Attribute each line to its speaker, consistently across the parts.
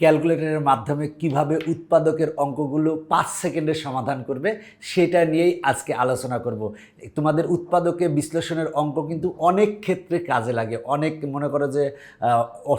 Speaker 1: ক্যালকুলেটরের মাধ্যমে কীভাবে উৎপাদকের অঙ্কগুলো পাঁচ সেকেন্ডে সমাধান করবে, সেটা নিয়েই আজকে আলোচনা করব। তোমাদের উৎপাদকে বিশ্লেষণের অঙ্ক কিন্তু অনেক ক্ষেত্রে কাজে লাগে। অনেক মনে করো যে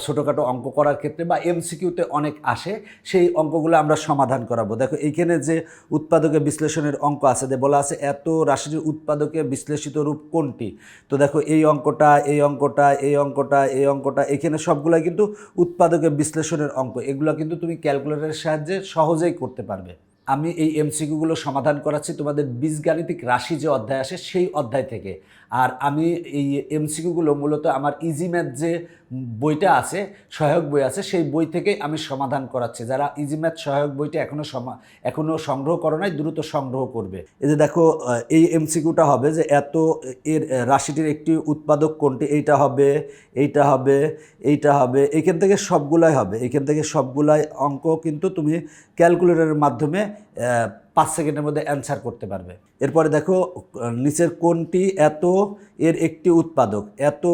Speaker 1: ছোটোখাটো অঙ্ক করার ক্ষেত্রে বা এমসিকিউতে অনেক আসে, সেই অঙ্কগুলো আমরা সমাধান করাবো। দেখো, এইখানে যে উৎপাদকে বিশ্লেষণের অঙ্ক আছে, যে বলা আছে, এত রাশির উৎপাদকে বিশ্লেষিত রূপ কোনটি? তো দেখো, এই অঙ্কটা এই অঙ্কটা এই অঙ্কটা এই অঙ্কটা, এখানে সবগুলাই কিন্তু উৎপাদকে বিশ্লেষণের অঙ্ক। এগুলো কিন্তু তুমি ক্যালকুলেটারের সাহায্যে সহজেই করতে পারবে। আমি এই এমসিকিউগুলো সমাধান করাচ্ছি, তোমাদের বীজগাণিতিক রাশি যে অধ্যায় আসে সেই অধ্যায় থেকে। আর আমি এই এমসিকিউগুলো মূলত আমার ইজি ম্যাথ যে বইটা আছে, সহায়ক বই আছে, সেই বই থেকে আমি সমাধান করাচ্ছি। যারা ইজি ম্যাথ সহায়ক বইটা এখনও সমা এখনও সংগ্রহ করো নাই, দ্রুত সংগ্রহ করবে। এই যে দেখো এই এমসিকিউটা হবে যে এত এর রাশিটির একটি উৎপাদক কোনটি? এইটা হবে এইটা হবে এইটা হবে, এখান থেকে সবগুলাই হবে। এখান থেকে সবগুলাই অঙ্ক কিন্তু তুমি ক্যালকুলেটরের মাধ্যমে পাঁচ সেকেন্ডের মধ্যে অ্যান্সার করতে পারবে। এরপরে দেখো, নিচের কোনটি এত এর একটি উৎপাদক? এত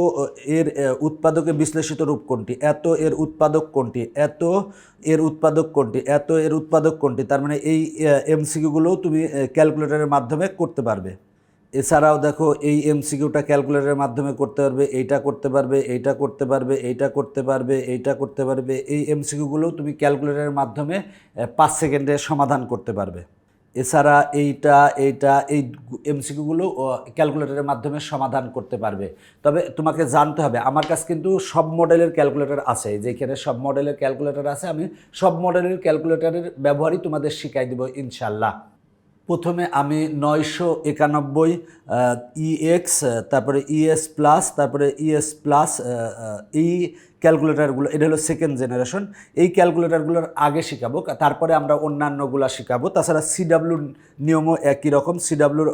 Speaker 1: এর উৎপাদকে বিশ্লেষিত রূপ কোনটি? এত এর উৎপাদক কোনটি? এত এর উৎপাদক কোনটি? এত এর উৎপাদক কোনটি? তার মানে এই এমসিকিউগুলোও তুমি ক্যালকুলেটরের মাধ্যমে করতে পারবে। এছাড়াও দেখো, এই এমসিকিউটা ক্যালকুলেটরের মাধ্যমে করতে পারবে, এইটা করতে পারবে, এইটা করতে পারবে, এইটা করতে পারবে, এইটা করতে পারবে। এই এমসিকিউগুলোও তুমি ক্যালকুলেটরের মাধ্যমে পাঁচ সেকেন্ডে সমাধান করতে পারবে। এছাড়া এইটা এইটা, এই এমসিকিউগুলো ক্যালকুলেটরের মাধ্যমে সমাধান করতে পারবে। তবে তোমাকে জানতে হবে, আমার কাছে কিন্তু সব মডেলের ক্যালকুলেটর আছে। যেখানে সব মডেলের ক্যালকুলেটর আছে, আমি সব মডেলের ক্যালকুলেটরের ব্যবহারই তোমাদের শিখাই দেবো ইনশাল্লাহ প্রথমে আমি নয়শো একানব্বই ইএক্স তারপরে ইএস প্লাস তারপরে ইএস প্লাস এই ক্যালকুলেটারগুলো, এটা হলো সেকেন্ড জেনারেশন এই ক্যালকুলেটারগুলোর আগে শেখাবো তারপরে আমরা অন্যান্যগুলো শেখাবো। তাছাড়া সিডাব্লুর নিয়মও একই রকম সিডাব্লুর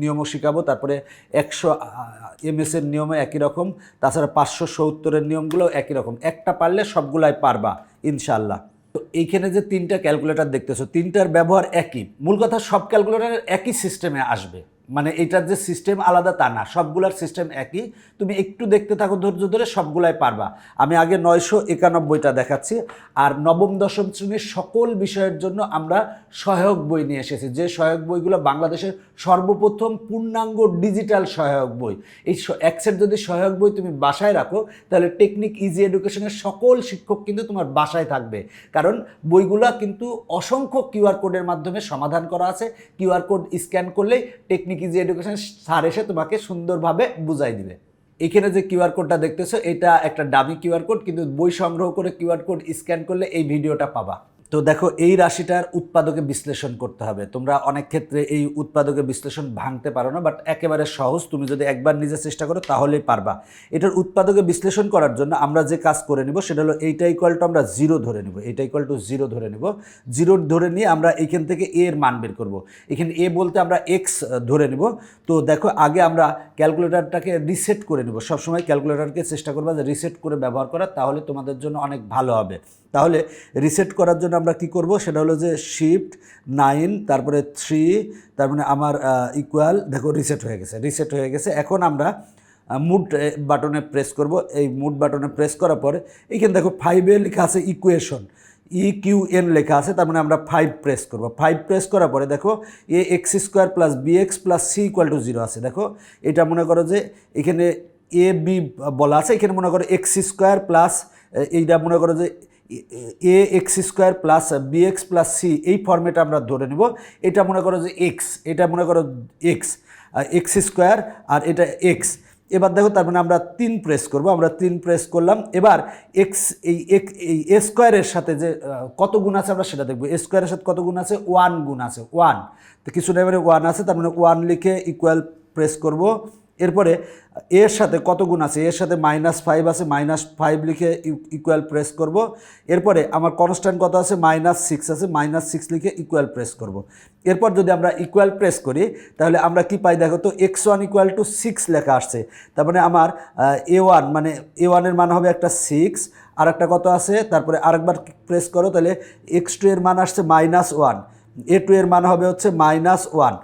Speaker 1: নিয়মও শেখাবো, তারপরে একশো এমএসের নিয়মও একই রকম, তাছাড়া পাঁচশো সত্তরের নিয়মগুলো একই রকম। একটা পারলে সবগুলাই পারবা ইনশাল্লাহ তো এইখানে যে তিনটা ক্যালকুলেটর দেখতেছো, তিনটার ব্যবহার একই। মূল কথা সব ক্যালকুলেটরের একই সিস্টেমে আসবে। মানে এটার যে সিস্টেম আলাদা তা না, সবগুলার সিস্টেম একই। তুমি একটু দেখতে থাকো, ধৈর্য ধরে সবগুলাই পারবা। আমি আগে নয়শো একানব্বইটা দেখাচ্ছি, আর নবম, দশম শ্রেণির সকল বিষয়ের জন্য আমরা সহায়ক বই নিয়ে এসেছি। যে সহায়ক বইগুলো বাংলাদেশের সর্বপ্রথম পূর্ণাঙ্গ ডিজিটাল সহায়ক বই। এই এক যদি সহায়ক বই তুমি বাসায় রাখো, তাহলে টেকনিক ইজি এডুকেশনের সকল শিক্ষক কিন্তু তোমার বাসায় থাকবে। কারণ বইগুলো কিন্তু অসংখ্য কিউআর কোডের মাধ্যমে সমাধান করা আছে। কিউআর কোড স্ক্যান করলেই টেকনিক ইজি এডুকেশন স্যার এসে তোমাকে সুন্দরভাবে বুঝাই দিবে। এখানে যে কিউআর কোডটা দেখতেছো, এটা একটা ডামি কিউআর কোড কিন্তু বই সংগ্রহ করে কিউআর কোড স্ক্যান করলে এই ভিডিওটা পাবা। তো দেখো, এই রাশিটার উৎপাদকে বিশ্লেষণ করতে হবে। তোমরা অনেক ক্ষেত্রে এই উৎপাদকে বিশ্লেষণ ভাঙতে পারো না বাট একেবারে সহজ। তুমি যদি একবার নিজে চেষ্টা করো, তাহলেই পারবা। এটার উৎপাদকে বিশ্লেষণ করার জন্য আমরা যে কাজ করে নিব, সেটা হলো এইটা ইকুয়াল টু আমরা জিরো ধরে নিব। এইটা ইকুয়াল টু জিরো ধরে নিব। জিরো ধরে নিয়ে আমরা এখান থেকে এ এর মান বের করব। এখানে এ বলতে আমরা এক্স ধরে নিব। তো দেখো, আগে আমরা ক্যালকুলেটরটাকে রিসেট করে নিব। সবসময় ক্যালকুলেটরকে চেষ্টা করবা যে রিসেট করে ব্যবহার করা, তাহলে তোমাদের জন্য অনেক ভালো হবে। তাহলে রিসেট করার জন্য আমরা কি করব? সেটা হলো যে শিফট নাইন তারপরে থ্রি তার মানে আমার ইকুয়াল দেখো রিসেট হয়ে গেছে রিসেট হয়ে গেছে। এখন আমরা মুড বাটনে প্রেস করব। এই মুড বাটনে প্রেস করার পরে, এইখানে দেখো ফাইভে লেখা আছে ইকুয়েশন ই কিউ এন লেখা আছে তার মানে আমরা ফাইভ প্রেস করব। ফাইভ প্রেস করার পরে দেখো A X square plus B X plus C equal to zero আছে। দেখো, এটা মনে করো যে এখানে এ বি বলা আছে, এখানে মনে করো এক্স স্কোয়ার প্লাস এইটা মনে করো যে A X square plus B X plus C, এই ফর্মেটে আমরা ধরে নেব। এটা মনে করো যে এক্স, এটা মনে করো এক্স এক্স স্কোয়ার, আর এটা এক্স। এবার দেখো তার মানে আমরা তিন প্রেস করব, আমরা তিন প্রেস করলাম। এবার এক্স, এই এক এই এ স্কোয়ারের সাথে যে কত গুণ আছে আমরা সেটা দেখব। এ স্কোয়ারের সাথে কত গুণ আছে? ওয়ান গুণ আছে, ওয়ান। তো কিছু এবারে ওয়ান আছে, তার মানে ওয়ান লিখে ইকুয়াল প্রেস করব। এরপরে এর সাথে কত গুণ আছে? এর সাথে মাইনাস ফাইভ আছে মাইনাস ফাইভ লিখে ইকুয়াল প্রেস করব। এরপরে আমার কনস্ট্যান্ট কত আছে? মাইনাস সিক্স আছে মাইনাস সিক্স লিখে ইকুয়াল প্রেস করব। এরপর যদি আমরা ইকুয়াল প্রেস করি, তাহলে আমরা কি পাই দেখো তো? X one equal to six লেখা আসছে। তার মানে আমার এ ওয়ান মানে এ ওয়ানের মান হবে একটা সিক্স আর একটা কত আছে? তারপরে আরেকবার প্রেস করো, তাহলে এক্স টু এর মান আসছে মাইনাস ওয়ান এ টু এর মান হবে হচ্ছে মাইনাস ওয়ান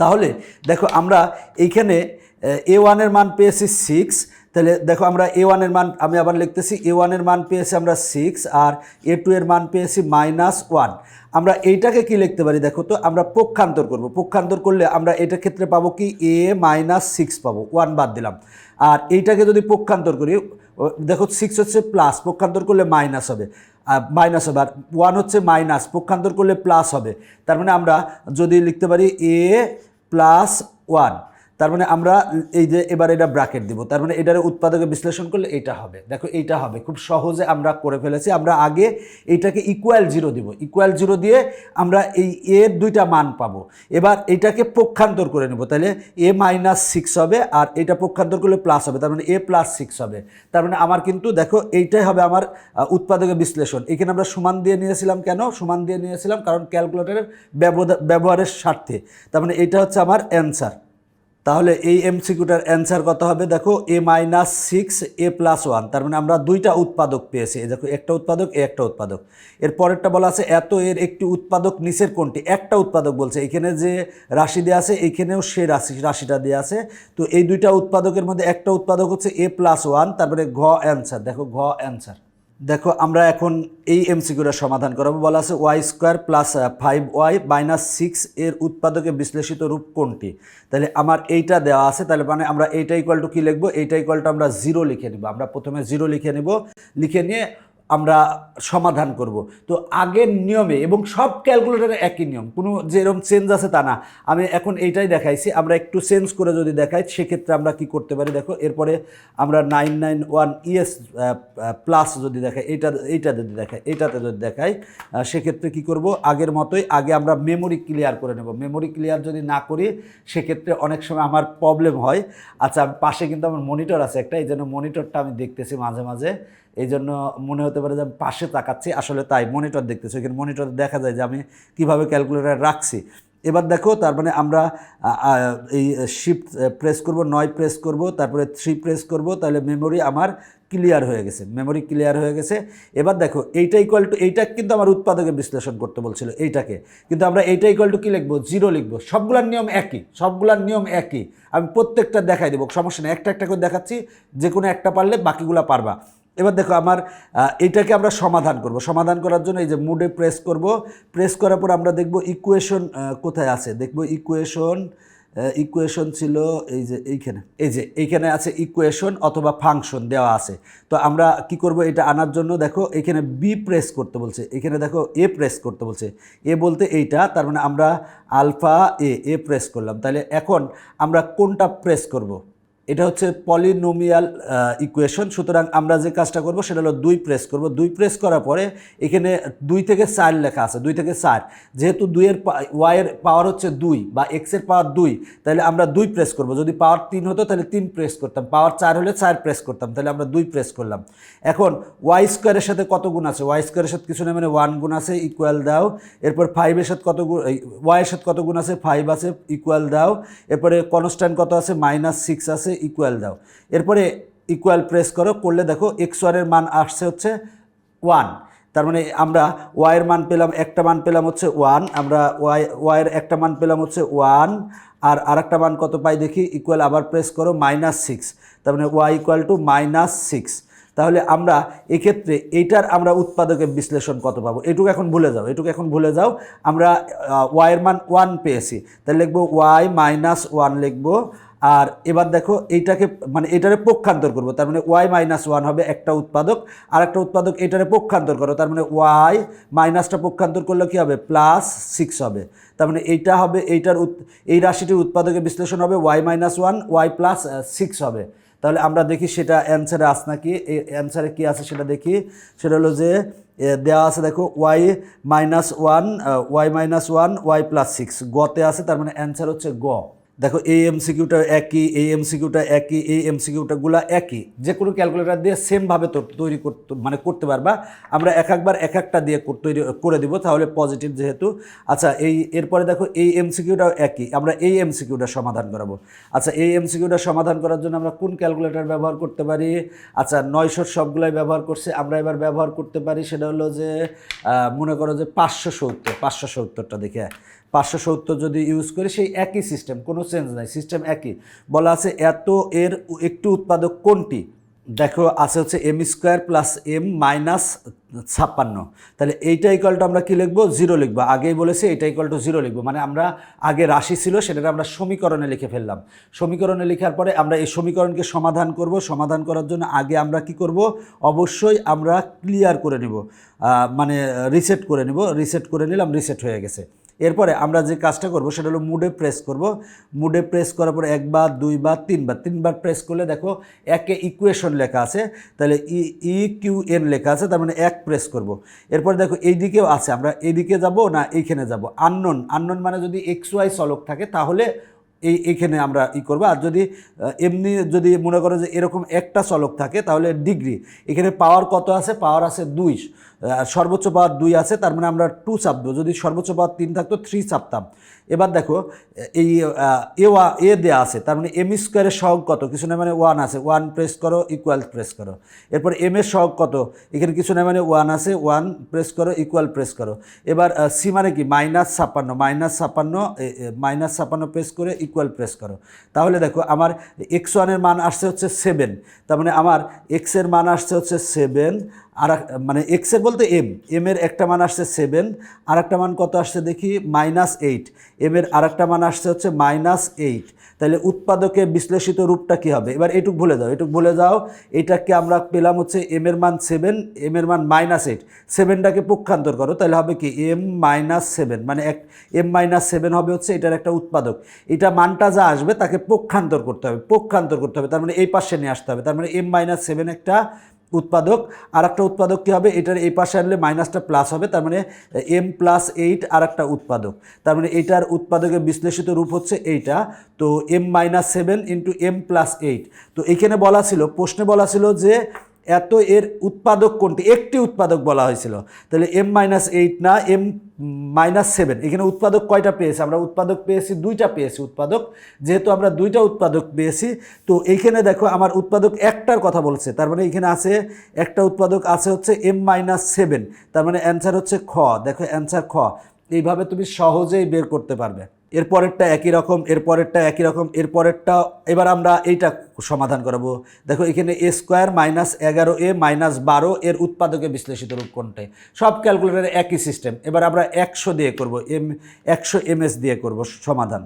Speaker 1: তাহলে দেখো আমরা এইখানে, এ ওয়ানের মান পেয়েছি সিক্স তাহলে দেখো আমরা এ ওয়ানের মান, আমি আবার লিখতেছি এ ওয়ানের মান পেয়েছি আমরা সিক্স আর এ টু এর মান পেয়েছি মাইনাস ওয়ান আমরা এইটাকে কি লিখতে পারি দেখো তো, আমরা পক্ষান্তর করব। পক্ষান্তর করলে আমরা এটার ক্ষেত্রে পাবো কি? এ মাইনাস সিক্স পাবো ওয়ান বাদ দিলাম। আর এইটাকে যদি পক্ষান্তর করি দেখো সিক্স হচ্ছে প্লাস পক্ষান্তর করলে মাইনাস হবে। মাইনাস হবে, আর ওয়ান হচ্ছে মাইনাস পক্ষান্তর করলে প্লাস হবে। তার মানে আমরা যদি লিখতে পারি এ প্লাস ওয়ান। তার মানে আমরা এই যে এবার এটা ব্র্যাকেট দিব তার মানে এটার উৎপাদকে বিশ্লেষণ করলে এটা হবে। দেখো এইটা হবে খুব সহজে আমরা করে ফেলেছি। আমরা আগে এইটাকে ইকুয়াল জিরো দিব। ইকুয়াল জিরো দিয়ে আমরা এই এর দুইটা মান পাবো। এবার এটাকে পক্ষান্তর করে নেব। তাহলে এ মাইনাস সিক্স হবে আর এটা পক্ষান্তর করলে প্লাস হবে তার মানে এ প্লাস সিক্স হবে। তার মানে আমার কিন্তু দেখো এইটাই হবে আমার আহ, উৎপাদকের বিশ্লেষণ। এখানে আমরা সমান দিয়ে নিয়েছিলাম কেন? সমান দিয়ে নিয়েছিলাম কারণ ক্যালকুলেটরের ব্যবহার- ব্যবহারের স্বার্থে। তার মানে এটা হচ্ছে আমার অ্যান্সার তাহলে এই এমসিকিউটার অ্যান্সার কত হবে? দেখো A minus six A plus one তার মানে আমরা দুইটা উৎপাদক পেয়েছি। দেখো, একটা উৎপাদক, এ একটা উৎপাদক। এর পরেরটা বলা আছে, এত এর একটি উৎপাদক নিচের কোনটি? একটা উৎপাদক বলছে। এখানে যে রাশি দেওয়া আছে এইখানেও সে রাশি, রাশিটা দেওয়া আছে। তো এই দুইটা উৎপাদকের মধ্যে একটা উৎপাদক হচ্ছে এ প্লাস ওয়ান তারপরে ঘ অ্যান্সার দেখো, ঘ অ্যান্সার দেখো, আমরা এখন এই এমসিকিউটা সমাধান করাবো। বলা আছে Y square plus five Y minus six এর উৎপাদকে বিশ্লেষিত রূপ কোনটি? তাহলে আমার এইটা দেওয়া আছে, তাহলে মানে আমরা এইটা ইকুয়াল টু কী লিখব? এইটা ইকুয়াল টু আমরা জিরো লিখে নিব। আমরা প্রথমে জিরো লিখে নিব। লিখে নিয়ে আমরা সমাধান করব। তো আগের নিয়মে এবং সব ক্যালকুলেটারে একই নিয়ম, কোনো যেরকম চেঞ্জ আছে তা না। আমি এখন এইটাই দেখাইছি, আমরা একটু চেঞ্জ করে যদি দেখাই, সেক্ষেত্রে আমরা কি করতে পারি দেখো, এরপরে আমরা nine nine one ES plus যদি দেখাই, এইটা এইটা যদি দেখাই, এইটাতে যদি দেখাই সেক্ষেত্রে কি করব, আগের মতোই আগে আমরা মেমোরি ক্লিয়ার করে নেব। মেমোরি ক্লিয়ার যদি না করি, সেক্ষেত্রে অনেক সময় আমার প্রবলেম হয়। আচ্ছা পাশে কিন্তু আমার মনিটর আছে একটা, এই জন্য মনিটরটা আমি দেখতেছি মাঝে মাঝে। এই জন্য মনে হতে পারে যে আমি পাশে তাকাচ্ছি, আসলে তাই মনিটর দেখতেছি। এখানে মনিটর দেখা যায় যে আমি কীভাবে ক্যালকুলেটার রাখছি। এবার দেখো, তার মানে আমরা এই শিফট প্রেস করব নয় প্রেস করব, তারপরে থ্রি প্রেস করব, তাহলে মেমোরি আমার ক্লিয়ার হয়ে গেছে। মেমোরি ক্লিয়ার হয়ে গেছে। এবার দেখো, এইটা ইকুয়াল টু এইটা কিন্তু আমার উৎপাদকে বিশ্লেষণ করতে বলছিল, এইটাকে। কিন্তু আমরা এইটা ইকুয়াল টু কী লিখব? জিরো লিখব। সবগুলার নিয়ম একই, সবগুলার নিয়ম একই। আমি প্রত্যেকটা দেখাই দেবো, সমস্যা নেই। একটা একটা করে দেখাচ্ছি যে কোনো একটা পারলে বাকিগুলো পারবা। এবার দেখো আমার এটাকে আমরা সমাধান করব। সমাধান করার জন্য এই যে মুডে প্রেস করব। প্রেস করার পর আমরা দেখব ইকুয়েশন কোথায় আছে? দেখব ইকুয়েশন ইকুয়েশন ছিল এই যে এইখানে। এই যে এইখানে আছে ইকুয়েশন অথবা ফাংশন দেওয়া আছে। তো আমরা কি করব এটা আনার জন্য? দেখো এখানে বি প্রেস করতে বলছে। এখানে দেখো এ প্রেস করতে বলছে। এ বলতে এইটা, তার মানে আমরা আলফা এ এ প্রেস করলাম। তাহলে এখন আমরা কোনটা প্রেস করব? এটা হচ্ছে পলিনোমিয়াল ইকুয়েশন সুতরাং আমরা যে কাজটা করব সেটা হলো দুই প্রেস করব। দুই প্রেস করার পরে এখানে দুই থেকে চার লেখা আছে, দুই থেকে চার। যেহেতু দুইয়ের ওয়াইয়ের পাওয়ার হচ্ছে দুই বা এক্সের পাওয়ার দুই, তাহলে আমরা দুই প্রেস করব। যদি পাওয়ার তিন হতো তাহলে তিন প্রেস করতাম। পাওয়ার চার হলে চার প্রেস করতাম, তাহলে আমরা দুই প্রেস করলাম। এখন ওয়াই স্কোয়ারের সাথে কত গুণ আছে? ওয়াই স্কোয়ারের সাথে কিছু না মানে ওয়ান গুণ আছে ইকুয়াল দাও। এরপর ফাইভের সাথে কত গুণ ওয়াইয়ের সাথে কত গুণ আছে? ফাইভ আছে ইকুয়াল দাও। এরপরে কনস্ট্যান্ট কত আছে? মাইনাস সিক্স আছে ইকুয়াল দাও। এরপরে ইকুয়াল প্রেস করো, করলে দেখো এক্স ওয়ানের মান আসছে হচ্ছে ওয়ান তার মানে আমরা ওয়াইয়ের মান পেলাম, একটা মান পেলাম হচ্ছে ওয়ান আমরা ওয়াই ওয়াইয়ের একটা মান পেলাম হচ্ছে ওয়ান আর আরেকটা মান কত পাই দেখি ইকুয়াল আবার প্রেস করো মাইনাস সিক্স তার মানে Y equal to minus six তাহলে আমরা এক্ষেত্রে এইটার আমরা উৎপাদকের বিশ্লেষণ কত পাবো? এটুকু এখন ভুলে যাও, এটুকু এখন ভুলে যাও। আমরা ওয়াইয়ের মান ওয়ান পেয়েছি। তাহলে লিখব ওয়াই মাইনাস ওয়ান লিখব আর এবার দেখো এইটাকে মানে এটারে পক্ষান্তর করব। তার মানে ওয়াই মাইনাস ওয়ান হবে একটা উৎপাদক, আর একটা উৎপাদক এটারে পক্ষান্তর করো। তার মানে ওয়াই মাইনাসটা পক্ষান্তর করলে কী হবে? প্লাস সিক্স হবে। তার মানে এইটা হবে, এইটার এই রাশিটির উৎপাদকের বিশ্লেষণ হবে Y minus one Y plus six হবে। তাহলে আমরা দেখি সেটা অ্যান্সারে আস নাকি এই অ্যান্সারে কী আছে সেটা দেখি। সেটা হলো যে দেওয়া আছে দেখো Y minus one Y minus one Y plus six গতে আছে, তার মানে অ্যান্সার হচ্ছে গ। দেখো এই এমসিকিউটা একই এই এমসিকিউটা একই এই এমসিকিউটাগুলো একই। যে কোনো ক্যালকুলেটার দিয়ে সেমভাবে তৈরি করতে মানে করতে পারবা। আমরা এক একবার এক একটা দিয়ে তৈরি করে দিব, তাহলে পজিটিভ যেহেতু। আচ্ছা এই, এরপরে দেখো এই এমসিকিউটাও একই। আমরা এই এমসিকিউটা সমাধান করাবো। আচ্ছা এই এমসিকিউটা সমাধান করার জন্য আমরা কোন ক্যালকুলেটার ব্যবহার করতে পারি? আচ্ছা নয়শোর সবগুলাই ব্যবহার করছে। আমরা এবার ব্যবহার করতে পারি সেটা হলো যে মনে করো যে পাঁচশো সত্তর, পাঁচশো সত্তরটা দেখে পাঁচশো সত্তর যদি ইউজ করি, সেই একই সিস্টেম কোনো চেঞ্জ নাই সিস্টেম একই। বলা আছে এত এর একটু উৎপাদক কোনটি? দেখো, আছে হচ্ছে M square plus M minus ছাপ্পান্ন। তাহলে এইটা ইকুয়ালটা আমরা কী লিখব? জিরো লিখব। আগেই বলেছি এইটা ইকুয়াল টু জিরো লিখব। মানে আমরা আগে রাশি ছিল সেটা আমরা সমীকরণে লিখে ফেললাম। সমীকরণে লেখার পরে আমরা এই সমীকরণকে সমাধান করব। সমাধান করার জন্য আগে আমরা কি করব? অবশ্যই আমরা ক্লিয়ার করে নিব। মানে রিসেট করে নিব। রিসেট করে নিলাম রিসেট হয়ে গেছে। এরপরে আমরা যে কাজটা করব সেটা হলো মুডে প্রেস করব। মুডে প্রেস করার পরে একবার, দুইবার, তিনবার। তিনবার প্রেস করলে দেখো একে ইকুয়েশন লেখা আছে। তাহলে ই ই কিউ এন লেখা আছে, তার মানে এক প্রেস করব। এরপরে দেখো এইদিকেও আছে, আমরা এইদিকে যাব না এইখানে যাব। আননোন আননোন মানে যদি এক্স ওয়াই চলক থাকে তাহলে এই, এইখানে আমরা ই করব। আর যদি এমনি যদি মনে করো যে এরকম একটা চলক থাকে তাহলে ডিগ্রি এখানে পাওয়ার কত আছে? পাওয়ার আছে দুই। সর্বোচ্চ পাওয়ার দুই আছে, তার মানে আমরা টু চাপবো। যদি সর্বোচ্চ পাওয়ার তিন থাকতো থ্রি চাপতাম। এবার দেখো, এই এ ওয়া, এ দেওয়া আছে, তার মানে এম স্কোয়ারের সহগ কত? কিছু না মানে ওয়ান আছে ওয়ান প্রেস করো ইকুয়াল প্রেস করো। এরপর এম এর সহগ কত? এখানে কিছু না মানে ওয়ান আছে ওয়ান প্রেস করো ইকুয়াল প্রেস করো। এবার সি মানে কি? মাইনাস ছাপ্পান্ন মাইনাস ছাপ্পান্ন মাইনাস ছাপ্পান্ন প্রেস করে ইকুয়াল প্রেস করো। তাহলে দেখো, আমার এক্স ওয়ানের মান আসছে হচ্ছে সেভেন তার মানে আমার এক্সের মান আসছে হচ্ছে সেভেন আর মানে এক্সের বলতে এম এম এর একটা মান আসছে সেভেন আর একটা মান কত আসছে দেখি? মাইনাস এইট এম এর আর একটা মান আসছে হচ্ছে মাইনাস এইট তাহলে উৎপাদকে বিশ্লেষিত রূপটা কী হবে? এবার এটুক ভুলে যাও, এটুক ভুলে যাও। এটাকে আমরা পেলাম হচ্ছে এম এর মান সেভেন এম এর মান মাইনাস এইট সেভেনটাকে পক্ষান্তর করো, তাহলে হবে কি? এম মাইনাস সেভেন মানে এক এম মাইনাস সেভেন হবে হচ্ছে এটার একটা উৎপাদক। এটা মানটা যা আসবে তাকে পক্ষান্তর করতে হবে, পক্ষান্তর করতে হবে। তার মানে এই পাশে নিয়ে আসতে হবে। তার মানে এম মাইনাস সেভেন একটা উৎপাদক আর একটা উৎপাদক কী হবে? এটার এই পাশে আনলে মাইনাসটা প্লাস হবে, তার মানে এম প্লাস এইট আর একটা উৎপাদক। তার মানে এইটার উৎপাদকের বিশ্লেষিত রূপ হচ্ছে এইটা। তো M minus seven into M plus eight তো এইখানে বলা ছিল, প্রশ্নে বলা ছিল যে এত এর উৎপাদক কোনটি? একটি উৎপাদক বলা হয়েছিল। তাহলে এম মাইনাস এইট না এম মাইনাস সেভেন এখানে উৎপাদক কয়টা পেয়েছি? আমরা উৎপাদক পেয়েছি, দুইটা পেয়েছি উৎপাদক। যেহেতু আমরা দুইটা উৎপাদক পেয়েছি, তো এইখানে দেখো আমার উৎপাদক একটার কথা বলছে। তার মানে এখানে আছে, একটা উৎপাদক আছে হচ্ছে এম মাইনাস সেভেন তার মানে অ্যান্সার হচ্ছে খ। দেখো অ্যান্সার খ। এইভাবে তুমি সহজেই বের করতে পারবে। এরপরেরটা একই রকম এর পরেরটা একই রকম এর এরপরেরটা, এবার আমরা এইটা সমাধান করাবো। দেখো, এখানে এ স্কোয়ার মাইনাস এগারো এ মাইনাস বারো এর উৎপাদকে বিশ্লেষিত রূপ কোনটাই সব ক্যালকুলেটারে একই সিস্টেম এবার আমরা একশো দিয়ে করব এম একশো এমএস দিয়ে করব, সমাধান।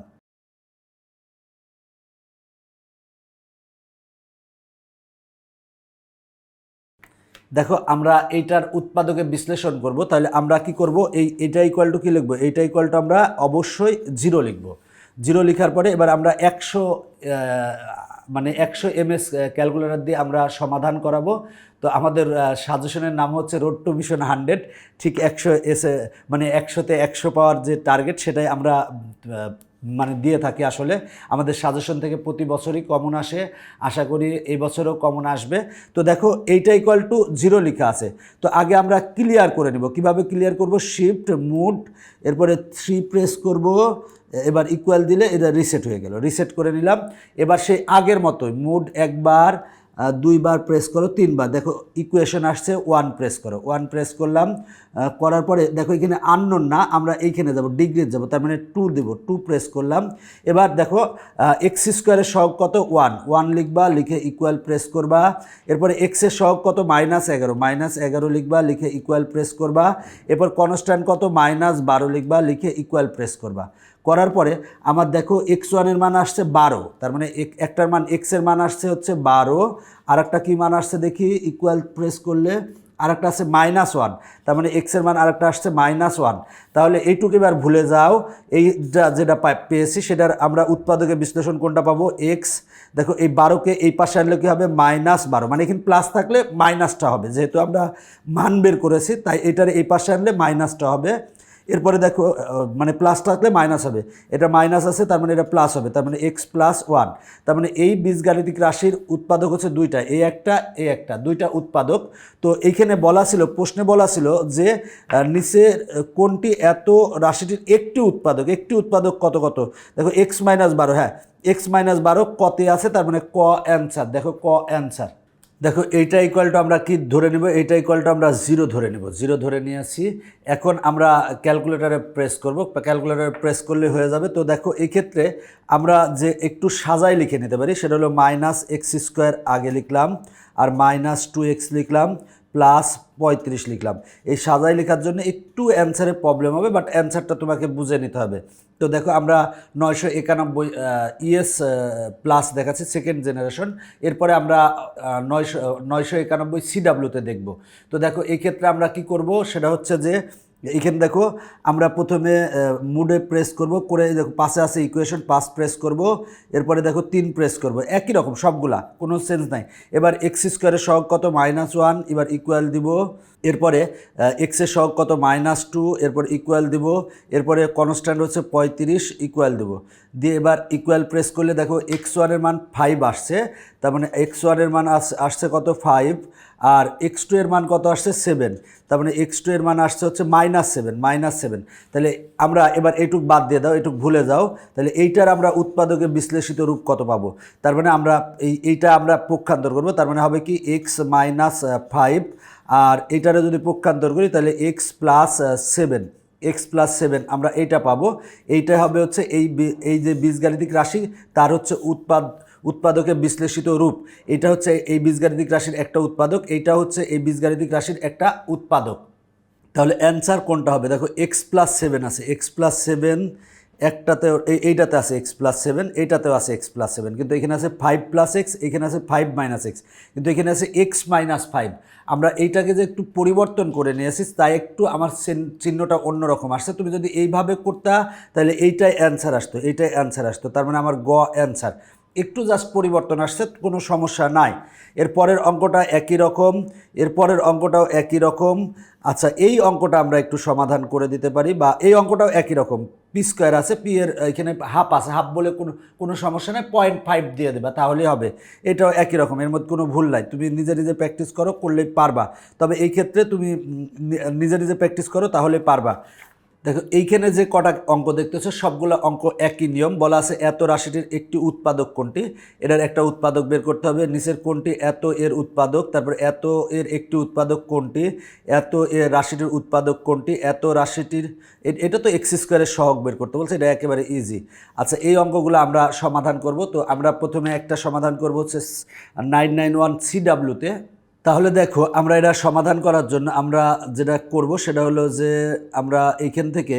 Speaker 1: দেখো, আমরা এইটার উৎপাদকে বিশ্লেষণ করব, তাহলে আমরা কি করব? এই, এটা ইকুয়াল টু কী লিখব? এইটা ইকুয়াল টু আমরা অবশ্যই জিরো লিখব। জিরো লেখার পরে এবার আমরা একশো মানে একশো এমএস ক্যালকুলেটর দিয়ে আমরা সমাধান করাবো। তো আমাদের সাজেশনের নাম হচ্ছে রোড টু মিশন হান্ড্রেড ঠিক একশো এসে মানে একশোতে একশো পাওয়ার যে টার্গেট সেটাই আমরা মানে দিয়ে থাকি আসলে। আমাদের সাজেশন থেকে প্রতি বছরই কমন আসে। আশা করি এই বছরও কমন আসবে। তো দেখো, এইটা ইকুয়াল টু জিরো লেখা আছে। তো আগে আমরা ক্লিয়ার করে নিব। কীভাবে ক্লিয়ার করব? শিফট মুড এরপরে থ্রি প্রেস করব। এবার ইকুয়াল দিলে এটা রিসেট হয়ে গেল। রিসেট করে নিলাম। এবার সেই আগের মতোই মুড একবার দুইবার প্রেস করো, তিনবার। দেখো ইকুয়েশন আসছে ওয়ান প্রেস করো। ওয়ান প্রেস করলাম করার পরে দেখো এখানে আননোন না, আমরা এইখানে যাব ডিগ্রি যাব, তার মানে টু দেব টু প্রেস করলাম। এবার দেখো এক্স স্কোয়ারের সহগ কত? ওয়ান ওয়ান লিখবা, লিখে ইকুয়াল প্রেস করবা। এরপরে এক্সের সহগ কত? মাইনাস এগারো। মাইনাস এগারো লিখবা, লিখে ইকুয়াল প্রেস করবা। এরপর কনস্ট্যান্ট কত? মাইনাস বারো লিখবা, লিখে ইকুয়াল প্রেস করবা। করার পরে আমার দেখো এক্স ওয়ানের মান আসছে বারো। তার মানে এক- একটার মান এক্সের মান আসছে হচ্ছে বারো। আর একটা কী মান আসছে দেখি ইকুয়াল প্রেস করলে আর একটা আছে মাইনাস ওয়ান তার মানে এক্সের মান আরেকটা আসছে মাইনাস ওয়ান তাহলে এইটুকু এবার ভুলে যাও এই যা- যেটা পেয়েছি সেটার আমরা উৎপাদকে বিশ্লেষণ কোনটা পাবো? এক্স দেখো এই বারোকে এই পাশে আনলে কী হবে? মাইনাস বারো। মানে এখানে প্লাস থাকলে মাইনাসটা হবে। যেহেতু আমরা মান বের করেছি, তাই এটার এই পাশে আনলে মাইনাসটা হবে। এরপরে দেখো মানে প্লাস থাকলে মাইনাস হবে। এটা মাইনাস আছে, তার মানে এটা প্লাস হবে। তার মানে এক্স প্লাস ওয়ান তার মানে এই বীজগাণিতিক রাশির উৎপাদক হচ্ছে দুইটা। এই একটা এই একটা, দুইটা উৎপাদক। তো এইখানে বলা ছিল, প্রশ্নে বলা ছিল যে নিচে কোনটি এত রাশিটির একটি উৎপাদক? একটি উৎপাদক কত কত? দেখো এক্স মাইনাস বারো হ্যাঁ। এক্স মাইনাস বারো কতে আছে? তার মানে ক অ্যান্সার দেখো, ক অ্যান্সার দেখো, এইটা ইকুয়াল টু আমরা কি ধরে নেব? এইটা ইকুয়াল টু আমরা জিরো ধরে নেব। জিরো ধরে নিয়ে আসি। এখন আমরা ক্যালকুলেটারে প্রেস করব। ক্যালকুলেটারে প্রেস করলে হয়ে যাবে। তো দেখো এই ক্ষেত্রে আমরা যে একটু সাজাই লিখে নিতে পারি, সেটা হলো মাইনাস এক্স স্কোয়ার আগে লিখলাম, আর মাইনাস টু এক্স লিখলাম প্লাস পঁয়ত্রিশ লিখলাম। এই সাজাই লেখার জন্য একটু অ্যান্সারে প্রবলেম হবে বাট অ্যান্সারটা তোমাকে বুঝে নিতে হবে। তো দেখো আমরা নয়শো একানব্বই ইএস প্লাস দেখাচ্ছি সেকেন্ড জেনারেশন এরপরে আমরা নয়শো নয়শো একানব্বই সিডাব্লিউতে দেখব। তো দেখো এই ক্ষেত্রে আমরা কি করব? সেটা হচ্ছে যে এখানে দেখো আমরা প্রথমে মুডে প্রেস করব, করে দেখো পাশে আছে ইকুয়েশন পাস প্রেস করব। এরপরে দেখো তিন প্রেস করব। একই রকম সবগুলা, কোনো সেন্স নাই। এবার এক্স স্কোয়ারের সহগ কত? মাইনাস ওয়ান এবার ইকুয়াল দিব। এরপরে এক্সের সহগ কত? মাইনাস টু এরপর ইকুয়াল দিব। এরপরে কনস্ট্যান্ট হচ্ছে পঁয়ত্রিশ ইকুয়াল দিব। দিয়ে এবার ইকুয়াল প্রেস করলে দেখো এক্স ওয়ানের মান ফাইভ আসছে। তার মানে এক্স ওয়ানের মান আস- আসছে কত? ফাইভ আর এক্স টু এর মান কত আসছে? সেভেন তার মানে এক্স টু এর মান আসছে হচ্ছে মাইনাস সেভেন মাইনাস সেভেন তাহলে আমরা এবার এটুক বাদ দিয়ে দাও, এইটুক ভুলে যাও। তাহলে এইটার আমরা উৎপাদকে বিশ্লেষিত রূপ কত পাবো? তার মানে আমরা এই, এইটা আমরা পক্ষান্তর করব। তার মানে হবে কি? এক্স মাইনাস ফাইভ আর এইটারে যদি পক্ষান্তর করি, তাহলে X plus seven X plus seven আমরা এইটা পাবো। এইটা হবে হচ্ছে এই এই যে বীজগাণিতিক রাশি, তার হচ্ছে উৎপাদ উৎপাদকে বিশ্লেষিত রূপ। এটা হচ্ছে এই বীজগাণিতিক রাশির একটা উৎপাদক, এইটা হচ্ছে এই বীজগাণিতিক রাশির একটা উৎপাদক। তাহলে অ্যান্সার কোনটা হবে? দেখো এক্স প্লাস সেভেন আছে। এক্স প্লাস সেভেন একটাতে এই- এইটাতে আছে এক্স প্লাস সেভেন এইটাতেও আছে এক্স প্লাস সেভেন কিন্তু এখানে আছে ফাইভ প্লাস এক্স এখানে আছে ফাইভ মাইনাস এক্স কিন্তু এখানে আছে এক্স মাইনাস ফাইভ আমরা এইটাকে যে একটু পরিবর্তন করে নিয়েছি তাই একটু আমার চিহ্ন- চিহ্নটা অন্যরকম আসছে। তুমি যদি এইভাবে করতা, তাহলে এইটাই অ্যান্সার আসতো, এইটাই অ্যান্সার আসতো। তার মানে আমার গ অ্যান্সার একটু জাস্ট পরিবর্তন আসছে, কোনো সমস্যা নাই। এর পরের অঙ্কটা একই রকম, এর পরের অঙ্কটাও একই রকম। আচ্ছা এই অঙ্কটা আমরা একটু সমাধান করে দিতে পারি, বা এই অঙ্কটাও একই রকম। পি স্কোয়ার আছে পি এর এখানে হাফ আছে হাফ বলে কোনো কোনো সমস্যা নেই পয়েন্ট ফাইভ দিয়ে দেবা, তাহলেই হবে। এটাও একই রকম, এর মধ্যে কোনো ভুল নাই। তুমি নিজে নিজে প্র্যাকটিস করো করলে পারবা। তবে এই ক্ষেত্রে তুমি নিজে নিজে প্র্যাকটিস করো তাহলে পারবা। দেখো, এইখানে যে কটা অঙ্ক দেখতেছো, সবগুলো অঙ্ক একই নিয়ম। বলা আছে, এত রাশিটির একটি উৎপাদক কোনটি? এটার একটা উৎপাদক বের করতে হবে। নিচের কোনটি এত এর উৎপাদক? তারপর এত এর একটি উৎপাদক কোনটি? এত এর রাশিটির উৎপাদক কোনটি? এত রাশিটির এটা তো এক্স স্কোয়ারের সহগ বের করতে বলছে, এটা একেবারে ইজি আচ্ছা এই অঙ্কগুলো আমরা সমাধান করব। তো আমরা প্রথমে একটা সমাধান করব হচ্ছে নাইন নাইন ওয়ান সিডাব্লিউতে তাহলে দেখো, আমরা এটা সমাধান করার জন্য আমরা যেটা করব সেটা হলো যে আমরা এইখান থেকে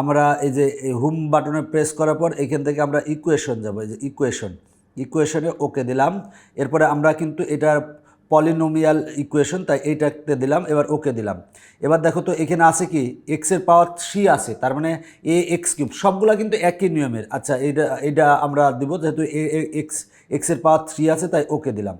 Speaker 1: আমরা এই যে হোম বাটনে প্রেস করার পর এইখান থেকে আমরা ইকুয়েশন যাব, এই যে ইকুয়েশন ইকুয়েশনে ওকে দিলাম। এরপরে আমরা কিন্তু এটার পলিনোমিয়াল ইকুয়েশন তাই এইটাতে দিলাম, এবার ওকে দিলাম। এবার দেখো তো এখানে আছে কি? এক্সের পাওয়ার থ্রি আছে, তার মানে এ এক্স কিউব সবগুলা কিন্তু একই নিয়মের। আচ্ছা এইটা এইটা আমরা দিব, যেহেতু এ এক্স এক্সের পাওয়ার থ্রি আছে, তাই ওকে দিলাম।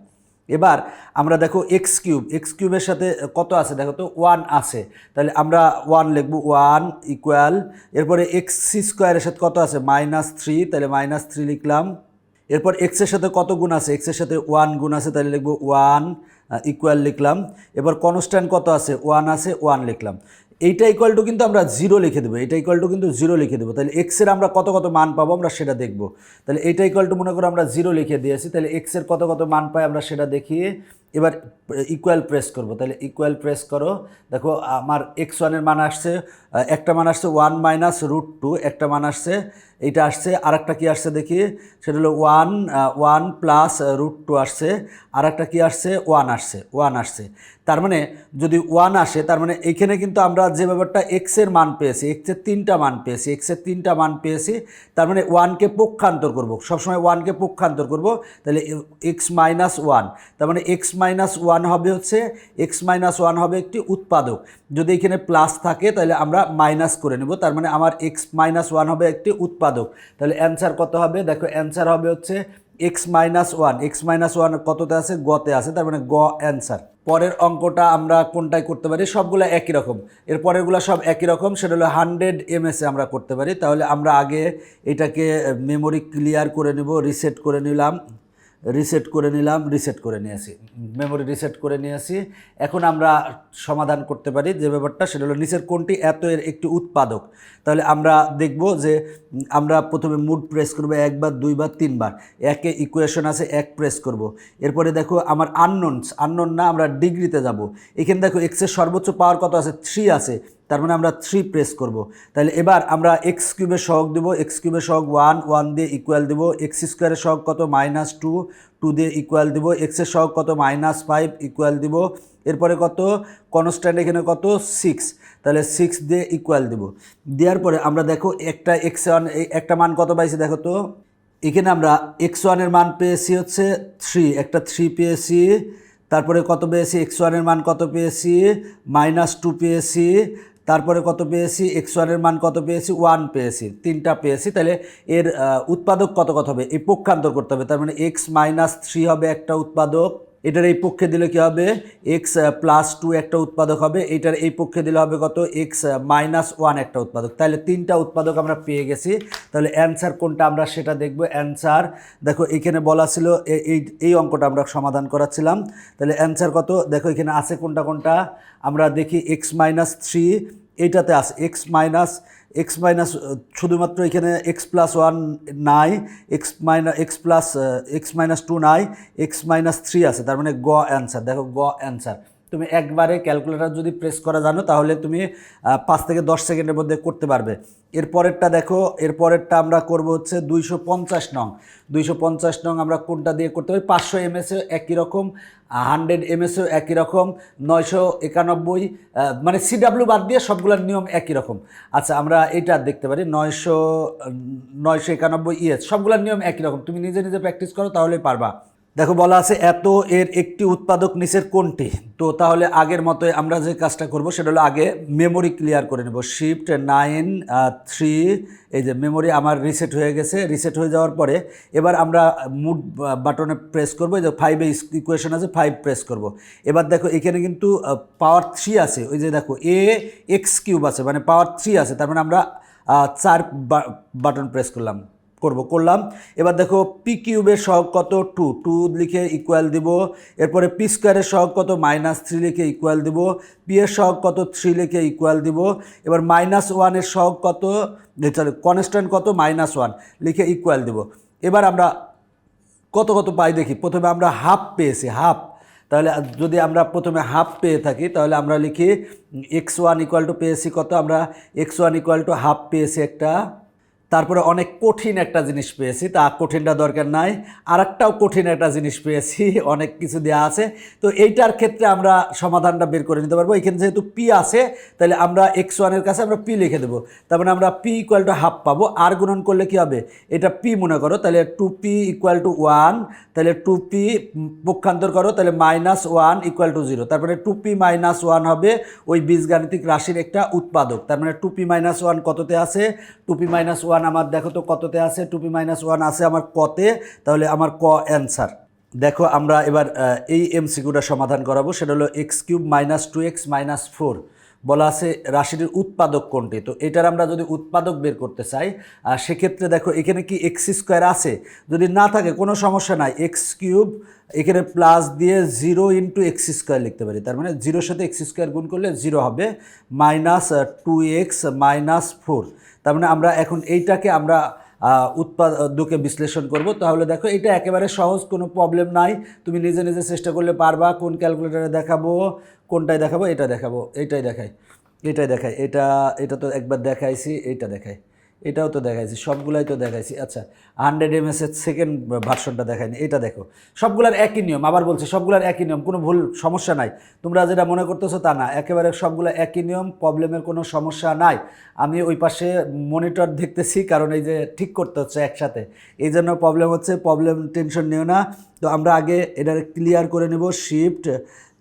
Speaker 1: এবার আমরা দেখো এক্স কিউব এক্স কিউবের সাথে কত আছে? দেখো তো ওয়ান আছে। তাহলে আমরা ওয়ান লিখব ওয়ান ইকুয়াল এরপরে এক্স স্কোয়ারের সাথে কত আছে? মাইনাস থ্রি তাহলে মাইনাস থ্রি লিখলাম। এরপর এক্সের সাথে কত গুণ আছে? এক্সের সাথে ওয়ান গুণ আছে, তাহলে লিখব ওয়ান ইকুয়াল লিখলাম। এবার কনস্ট্যান্ট কত আছে? ওয়ান আছে ওয়ান লিখলাম। এইটা ইকুয়াল টু কিন্তু আমরা জিরো লিখে দেবো, এটা ইকুয়াল টু কিন্তু জিরো লিখে দেবো। তাহলে এক্সের আমরা কত কত মান পাবো আমরা সেটা দেখব। তাহলে এইটা ইকুয়াল টু মনে করো আমরা জিরো লিখে দিয়েছি তাহলে এক্সের কত কত মান পাই আমরা সেটা দেখিয়ে এবার ইকুয়াল প্রেস করব। তাহলে ইকুয়াল প্রেস করো। দেখো, আমার এক্স ওয়ানের মান আসছে একটা মান আসছে ওয়ান মাইনাস রুট টু একটা মান আসছে, এইটা আসছে আর একটা কী আসছে দেখি? সেটা হলো one one plus root two আসছে আর একটা কী আসছে? ওয়ান আসছে ওয়ান আসছে। তার মানে যদি ওয়ান আসে, তার মানে এইখানে কিন্তু আমরা যে ব্যাপারটা এক্সের মান পেয়েছি এক্সের তিনটা মান পেয়েছি এক্সের তিনটা মান পেয়েছি, তার মানে ওয়ানকে পক্ষান্তর করব। সবসময় ওয়ানকে পক্ষান্তর করব, তাহলে এক্স মাইনাস ওয়ান তার মানে এক্স মাইনাস ওয়ান হবে হচ্ছে এক্স মাইনাস ওয়ান হবে একটি উৎপাদক। যদি এখানে প্লাস থাকে, তাহলে আমরা মাইনাস করে নেব। তার মানে আমার এক্স মাইনাস ওয়ান হবে একটি উৎপাদক। তাহলে অ্যান্সার কত হবে? দেখো অ্যান্সার হবে হচ্ছে X minus one X minus one কততে আছে? গতে আছে। তার মানে গ অ্যান্সার পরের অঙ্কটা আমরা কোনটায় করতে পারি? সবগুলো একই রকম। এর পরেরগুলো সব একই রকম। সেটা হলো হান্ড্রেড এমএসে আমরা করতে পারি। তাহলে আমরা আগে এটাকে মেমোরি ক্লিয়ার করে নেব রিসেট করে নিলাম। রিসেট করে নিলাম রিসেট করে নিয়েছি মেমোরি রিসেট করে নিয়েছি এখন আমরা সমাধান করতে পারি যে ব্যাপারটা, সেটা হলো নিচের কোনটি এত এর একটি উৎপাদক। তাহলে আমরা দেখব যে আমরা প্রথমে মুড প্রেস করব একবার, দুইবার, তিনবার। একে ইকুয়েশন আছে, এক প্রেস করব। এরপরে দেখো আমার আননোনস আননোন না, আমরা ডিগ্রিতে যাব। এখানে দেখো এক্সের সর্বোচ্চ পাওয়ার কত আছে? থ্রি আছে। তার মানে আমরা থ্রি প্রেস করব। তাহলে এবার আমরা এক্স কিউবের সহগ দেবো। এক্স কিউবের সহগ ওয়ান ওয়ান দিয়ে ইকুয়াল দেবো। এক্স স্কোয়ারের সহগ কত? মাইনাস টু টু দিয়ে ইকুয়াল দেবো। এক্সের সহগ কত? মাইনাস ফাইভ ইকুয়াল দিব। এরপরে কত? কনস্ট্যান্ট এখানে কত? সিক্স তাহলে সিক্স দিয়ে ইকুয়াল দেবো। দেওয়ার পরে আমরা দেখো একটা এক্স ওয়ান একটা মান কত পাইছি দেখো তো? এখানে আমরা এক্স ওয়ানের মান পেয়েছি হচ্ছে থ্রি একটা থ্রি পেয়েছি, তারপরে কত পেয়েছি? এক্স ওয়ানের মান কত পেয়েছি? মাইনাস টু পেয়েছি, তারপরে কত পেয়েছি? এক্স ওয়ানের মান কত পেয়েছি? ওয়ান পেয়েছি, তিনটা পেয়েছি, তাহলে এর উৎপাদক কত কত হবে? এই পক্ষান্তর করতে হবে, তার মানে এক্স মাইনাস থ্রি হবে একটা উৎপাদক এটার এই পক্ষে দিলে কি হবে? এক্স প্লাস টু একটা উৎপাদক হবে। এটার এই পক্ষে দিলে হবে কত? এক্স মাইনাস ওয়ান একটা উৎপাদক। তাহলে তিনটা উৎপাদক আমরা পেয়ে গেছি। তাহলে অ্যান্সার কোনটা আমরা সেটা দেখব। অ্যান্সার দেখো, এখানে বলা ছিল এই এই অঙ্কটা আমরা সমাধান করাচ্ছিলাম। তাহলে অ্যান্সার কত? দেখো, এখানে আছে কোনটা কোনটা? আমরা দেখি এক্স মাইনাস থ্রি এইটাতে আছে এক্স মাইনাস এক্স মাইনাস শুধুমাত্র এখানে এক্স প্লাস ওয়ান নাই X minus X plus X minus two নাই এক্স মাইনাস থ্রি আছে, তার মানে গ অ্যান্সার দেখো গ অ্যান্সার তুমি একবারে ক্যালকুলেটার যদি প্রেস করা জানো, তাহলে তুমি পাঁচ থেকে দশ সেকেন্ডের মধ্যে করতে পারবে। এরপরেরটা দেখো, এরপরেরটা আমরা করব হচ্ছে দুইশো পঞ্চাশ নং। দুইশো পঞ্চাশ নং আমরা কোনটা দিয়ে করতে পারি? পাঁচশো এমএসও একই রকম হান্ড্রেড এমএসও একই রকম, নয়শো একানব্বই মানে সিডাব্লিউ বাদ দিয়ে সবগুলোর নিয়ম একই রকম। আচ্ছা আমরা এটা দেখতে পারি, নয়শো নয়শো একানব্বই ইএস সবগুলোর নিয়ম একই রকম। তুমি নিজে নিজে প্র্যাকটিস করো, তাহলেই পারবা। দেখো বলা আছে, এত এর একটি উৎপাদক নিচের কোনটি? তো তাহলে আগের মতোই আমরা যে কাজটা করব, সেটা হলো আগে মেমোরি ক্লিয়ার করে নেব। শিফট নাইন থ্রি এই যে মেমোরি আমার রিসেট হয়ে গেছে রিসেট হয়ে যাওয়ার পরে এবার আমরা মুড বাটনে প্রেস করব, এই যে ফাইভে ইকুয়েশন আছে ফাইভ প্রেস করব। এবার দেখো এখানে কিন্তু পাওয়ার থ্রি আছে, ওই যে দেখো এ এক্স কিউব আছে মানে পাওয়ার থ্রি আছে, তার মানে আমরা চার বাটন প্রেস করলাম। করব, করলাম। এবার দেখো পি কিউবের সহগ কত? টু টু লিখে ইকুয়াল দিব। এরপরে পি স্কোয়ারের সহগ কত? মাইনাস থ্রি লিখে ইকুয়াল দিব। পি এর সহগ কত? থ্রি লিখে ইকুয়াল দিব। এবার মাইনাস ওয়ানের সহগ কত? সরি কনস্ট্যান্ট কত? মাইনাস ওয়ান লিখে ইকুয়াল দিব। এবার আমরা কত কত পাই দেখি? প্রথমে আমরা হাফ পেয়েছি হাফ তাহলে যদি আমরা প্রথমে হাফ পেয়ে থাকি, তাহলে আমরা লিখি এক্স ওয়ান ইকুয়াল টু পেয়েছি কত? আমরা X one equal to half পেয়েছি একটা। তারপরে অনেক কঠিন একটা জিনিস পেয়েছি, তা কঠিনটা দরকার নাই। আর একটাও কঠিন একটা জিনিস পেয়েছি, অনেক কিছু দেওয়া আছে। তো এইটার ক্ষেত্রে আমরা সমাধানটা বের করে নিতে পারব। এখানে যেহেতু পি আছে, তাহলে আমরা এক্স ওয়ানের কাছে আমরা পি লিখে দেবো। তার মানে আমরা পি ইকুয়াল টু হাফ পাবো। আর গুণন করলে কি হবে? এটা পি মনে করো, তাহলে two P equal to one তাহলে টু পি পক্ষান্তর করো, তাহলে minus one equal to zero তারপরে টু পি মাইনাস ওয়ান হবে ওই বীজগাণিতিক রাশির একটা উৎপাদক। তার মানে টু পি মাইনাস ওয়ান কততে আছে? টু পি মাইনাস ওয়ান আমার দেখো তো কততে আছে? টু পি মাইনাস ওয়ান আছে আমার কতে। তাহলে আমার ক অ্যান্সার দেখো আমরা এবার এই এমসিকিউটা সমাধান করাবো। সেটা হলো X cube minus two X minus four বলা আছে রাশিটির উৎপাদক কোনটি? তো এটার আমরা যদি উৎপাদক বের করতে চাই সেক্ষেত্রে দেখো এখানে কি এক্স স্কোয়ার আছে? যদি না থাকে, কোনো সমস্যা নাই। এক্স কিউব এখানে প্লাস দিয়ে জিরো ইন্টু এক্স স্কোয়ার লিখতে পারি। তার মানে জিরোর সাথে এক্স স্কোয়ার গুণ করলে জিরো হবে। Minus two X minus four তার মানে আমরা এখন এইটাকে আমরা উৎপাদকে বিশ্লেষণ করব। তাহলে দেখো এটা একেবারে সহজ, কোনো প্রবলেম নাই। তুমি নিজে নিজে চেষ্টা করলে পারবা, কোন ক্যালকুলেটারে দেখাবো, কোনটায় দেখাবো, এটা দেখাবো এটাই দেখাই এটাই দেখাই, এটা এটা তো একবার দেখাইছি, এইটা দেখাই। এটাও তো দেখাইছি, সবগুলাই তো দেখাইছি। আচ্ছা হান্ড্রেড এমএস এর সেকেন্ড ভার্সনটা দেখায়নি এটা দেখো। সবগুলার একই নিয়ম, আবার বলছি, সবগুলার একই নিয়ম, কোনো ভুল সমস্যা নাই। তোমরা যেটা মনে করতেছো তা না, একেবারে সবগুলো একই নিয়ম প্রবলেমের কোনো সমস্যা নাই। আমি ওই পাশে মনিটর দেখতেছি, কারণ এই যে ঠিক করতে হচ্ছে একসাথে। এই জন্য প্রবলেম হচ্ছে প্রবলেম টেনশন নিও না। তো আমরা আগে এটা ক্লিয়ার করে নেব শিফট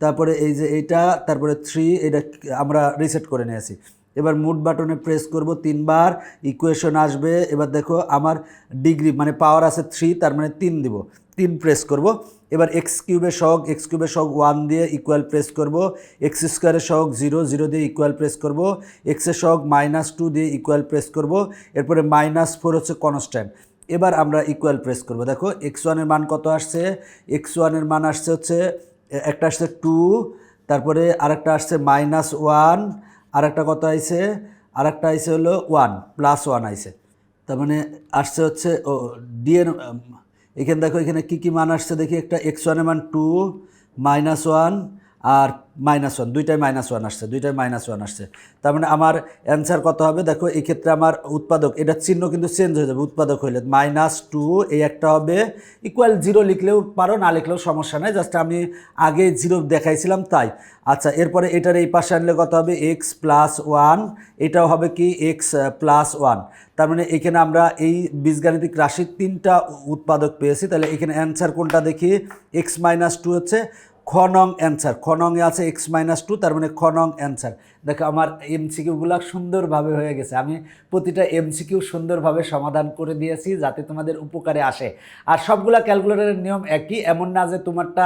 Speaker 1: তারপরে এই যে এইটা, তারপরে থ্রি এটা আমরা রিসেট করে নিয়েছি এবার মুড বাটনে প্রেস করব তিনবার ইকুয়েশন আসবে, এবার দেখো আমার ডিগ্রি মানে পাওয়ার আছে থ্রি তার মানে তিন দিব, তিন প্রেস করব, এবার এক্স কিউবের সহগ এক্স কিউবের সহগ ওয়ান দিয়ে ইকুয়াল প্রেস করব এক্স স্কোয়ারের সহগ জিরো জিরো দিয়ে ইকুয়াল প্রেস করব এক্সের সহগ মাইনাস টু দিয়ে ইকুয়াল প্রেস করব, এরপরে মাইনাস ফোর হচ্ছে কনস্ট্যান্ট এবার আমরা ইকুয়াল প্রেস করব, দেখো এক্স ওয়ানের মান কত আসছে এক্স ওয়ানের মান আসছে হচ্ছে, একটা আসছে টু তারপরে আরেকটা আসছে মাইনাস ওয়ান আরেকটা কত আর একটা আইছে হলো ওয়ান প্লাস ওয়ান আইছে। তার মানে আসছে হচ্ছে, ও ডিএন এখানে দেখো এখানে কী কী মান আসছে দেখি, একটা এক্স ওয়ানের মান টু মাইনাস ওয়ান আর মাইনাস ওয়ান দুইটাই মাইনাস ওয়ান আসছে, দুইটাই মাইনাস ওয়ান আসছে। তার মানে আমার অ্যান্সার কত হবে? দেখো এই ক্ষেত্রে আমার উৎপাদক এটার চিহ্ন কিন্তু চেঞ্জ হয়ে যাবে, উৎপাদক হইলে। মাইনাস টু এই একটা হবে ইকুয়াল জিরো লিখলেও পারো, না লিখলেও সমস্যা নাই জাস্ট আমি আগে জিরো দেখাইছিলাম তাই। আচ্ছা এরপরে এটার এই পাশে আনলে কত হবে? এক্স প্লাস ওয়ান এটাও হবে কি? এক্স প্লাস ওয়ান তার মানে এখানে আমরা এই বীজগাণিতিক রাশির তিনটা উৎপাদক পেয়েছি, তাহলে এখানে অ্যান্সার কোনটা দেখি? এক্স মাইনাস টু হচ্ছে খ নং অ্যান্সার। খ নংয়ে আছে এক্স মাইনাস টু তার মানে খ নং অ্যান্সার। দেখো, আমার এমসিকিউগুলো সুন্দরভাবে হয়ে গেছে। আমি প্রতিটা এমসিকিউ সুন্দরভাবে সমাধান করে দিয়েছি যাতে তোমাদের উপকারে আসে। আর সবগুলা ক্যালকুলেটরের নিয়ম একই, এমন না যে তোমারটা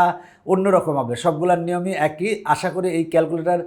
Speaker 1: অন্যরকম হবে। সবগুলার নিয়মই একই। আশা করি এই ক্যালকুলেটার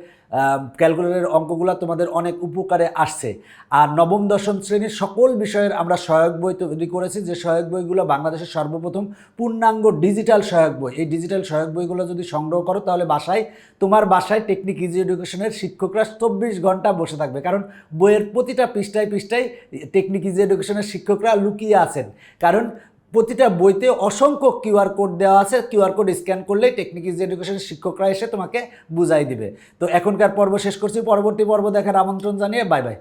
Speaker 1: ক্যালকুলেটরের অঙ্কগুলো তোমাদের অনেক উপকারে আসছে। আর নবম, দশম শ্রেণির সকল বিষয়ের আমরা সহায়ক বই তৈরি করেছি, যে সহায়ক বইগুলো বাংলাদেশের সর্বপ্রথম পূর্ণাঙ্গ ডিজিটাল সহায়ক বই। এই ডিজিটাল সহায়ক বইগুলো যদি সংগ্রহ করো, তাহলে বাসায়, তোমার বাসায় টেকনিক ইজি এডুকেশনের শিক্ষকরা চব্বিশ ঘণ্টা বসে থাকবে। কারণ বইয়ের প্রতিটা পৃষ্ঠায় পৃষ্ঠায় টেকনিক ইজ এডুকেশনের শিক্ষকরা লুকিয়ে আছেন। কারণ প্রতিটা বইতে অসংখ্য কিউআর কোড দেওয়া আছে। কিউআর কোড স্ক্যান করলেই টেকনিক ইজ এডুকেশনের শিক্ষকরা এসে তোমাকে বুঝাই দিবে। তো এখনকার পর্ব শেষ করছি। পরবর্তী পর্ব দেখার আমন্ত্রণ জানিয়ে বাই বাই